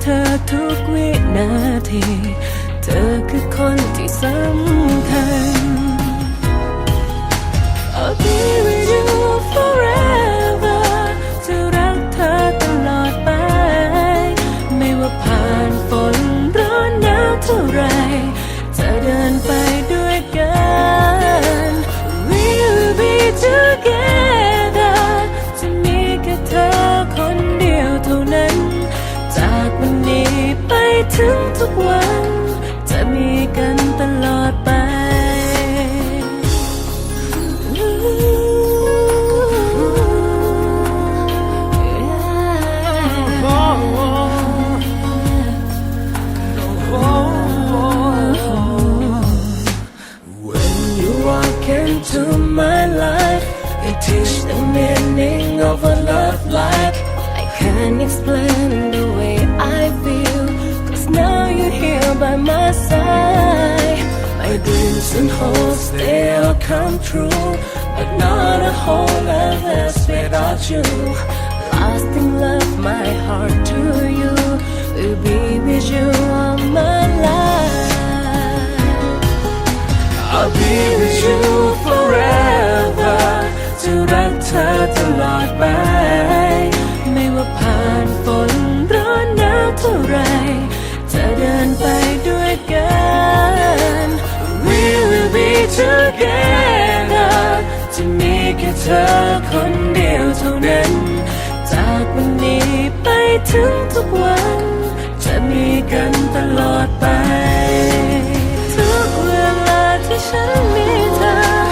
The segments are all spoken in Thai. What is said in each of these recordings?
เธอทุกวินาที เธอคือคนที่สำคัญ I'll be with you forever จะรักเธอตลอดไป ไม่ว่าผ่านฝนร้อนหนาวเท่าไร จะเดินไปด้วยกัน come true, but not a whole life that's without you. Lost in love, my heart to you, will be with you all my life. I'll be with you forever จะรักเธอตลอดไป ไม่ว่าผ่านฝนร้อนหนาวเท่าไร จะเดินไป together จะมีแค่เธอคนเดียวเท่านั้น จากวันนี้ไปถึงทุกวัน จะมีกันตลอดไป ทุกเวลาที่ฉันมีเธอ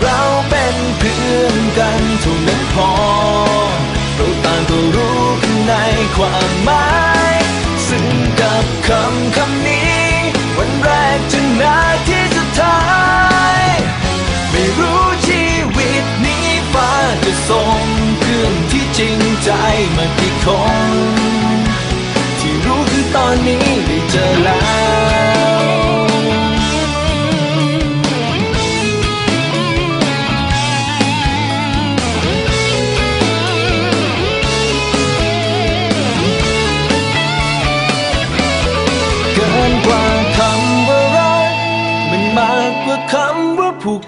เราเป็นเพื่อนกันเท่านั้นพอ เราต่างก็รู้กันในความหมายซึ่งกับคำคำนี้ วันแรกจนนาทีสุดท้าย ไม่รู้ชีวิตนี้ฟ้าจะส่งเพื่อนที่จริงใจมากี่คน ที่รู้คือตอนนี้ได้เจอแล้ว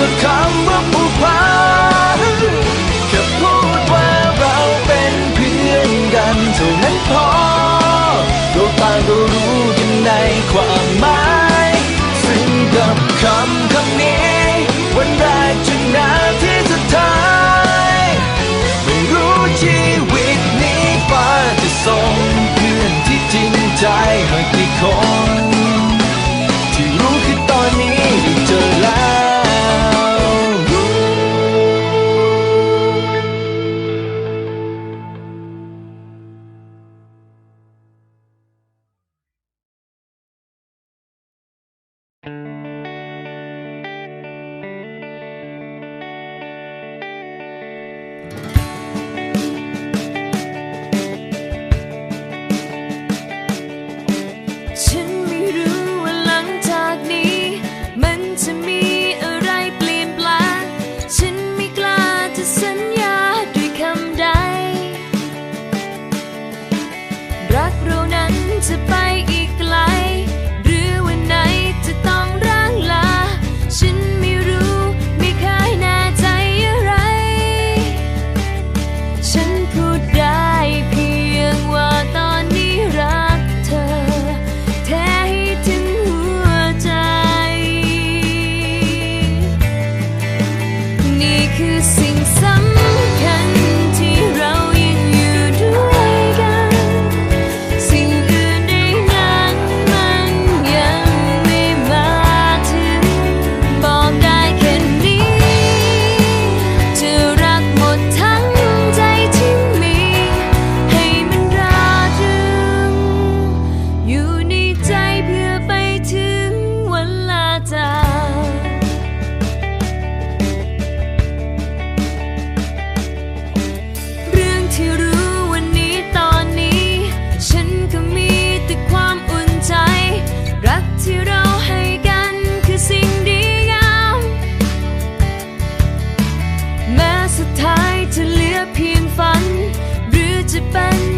มา ที่เราให้กันคือสิ่งดีงามแม้สุดท้ายจะเหลือเพียงฝัน หรือจะเป็น